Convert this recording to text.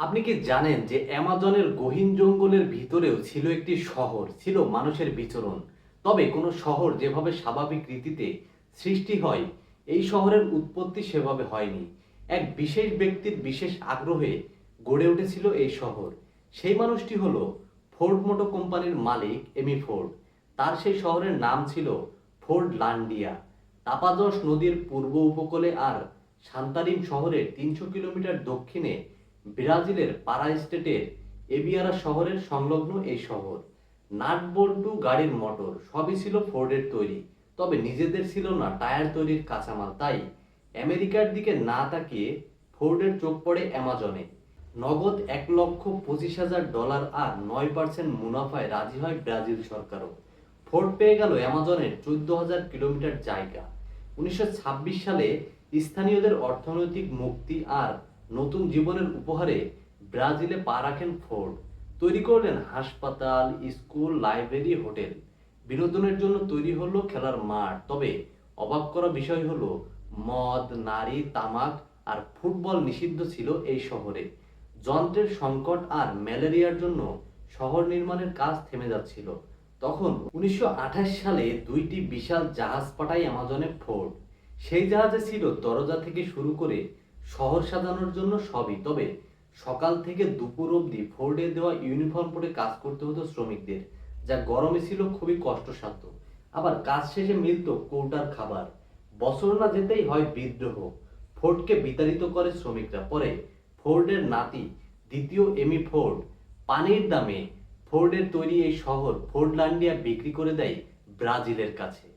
আপনি কি জানেন যে অ্যামাজনের গহীন জঙ্গলের ভিতরেও ছিল একটি শহর, ছিল মানুষের বিচরণ? তবে কোনো শহর যেভাবে স্বাভাবিক রীতিতে সৃষ্টি হয়, এই শহরের উৎপত্তি সেভাবে হয়নি। এক বিশেষ ব্যক্তির বিশেষ আগ্রহে গড়ে উঠেছিল এই শহর। সেই মানুষটি হলো ফোর্ড মোটো কোম্পানির মালিক এমি ফোর্ড। তার সেই শহরের নাম ছিল ফোর্ড লান্ডিয়া তাপাজস নদীর পূর্ব উপকূলে আর সান্তারিম শহরের তিনশো কিলোমিটার দক্ষিণে ব্রাজিলের পারা স্টেটের এবিয়ারা শহরের সংলগ্ন এই শহর। নাটবল্টু গাড়ির মোটর সবই ছিল ফোর্ডের তৈরি, তবে নিজেদের ছিল না টায়ার তৈরির কাঁচামাল। তাই আমেরিকার দিকে না তাকিয়ে ফোর্ডের চোখ পড়ে অ্যামাজনে। নগদ এক লক্ষ পঁচিশ হাজার ডলার আর নয় পার্সেন্ট মুনাফায় রাজি হয় ব্রাজিল সরকারও। ফোর্ড পেয়ে গেল অ্যামাজনের চোদ্দ হাজার কিলোমিটার জায়গা। উনিশশো ছাব্বিশ সালে স্থানীয়দের অর্থনৈতিক মুক্তি আর নতুন জীবনের উপহারে ব্রাজিলে পা রাখেন ফোর্ড। তৈরি করলেন হাসপাতাল, স্কুল, লাইব্রেরি, হোটেল। বিনোদনের জন্য তৈরি হলো খেলার মাঠ। তবে অবাক করা বিষয় হলো, মদ, নারী, তামাক আর ফুটবল নিষিদ্ধ ছিল এই শহরে। যন্ত্রের সংকট আর ম্যালেরিয়ার জন্য শহর নির্মাণের কাজ থেমে যাচ্ছিল। তখন উনিশশো আঠাশ সালে দুইটি বিশাল জাহাজ পাঠায় অ্যামাজনে ফোর্ড। সেই জাহাজে ছিল দরজা থেকে শুরু করে শহর সাজানোর জন্য সবই। তবে সকাল থেকে দুপুর অবধি ফোর্ডে দেওয়া ইউনিফর্ম পরে কাজ করতে হতো শ্রমিকদের, যা গরমে ছিল খুবই কষ্টসাধ্য। আবার কাজ শেষে মিলত কৌটার খাবার। বছর না যেতেই হয় বিদ্রোহ। ফোর্ডকে বিতাড়িত করে শ্রমিকরা। পরে ফোর্ডের নাতি, দ্বিতীয় এমি ফোর্ড পানির দামে ফোর্ডের তৈরি এই শহর ফোর্ডল্যান্ডিয়া বিক্রি করে দেয় ব্রাজিলের কাছে।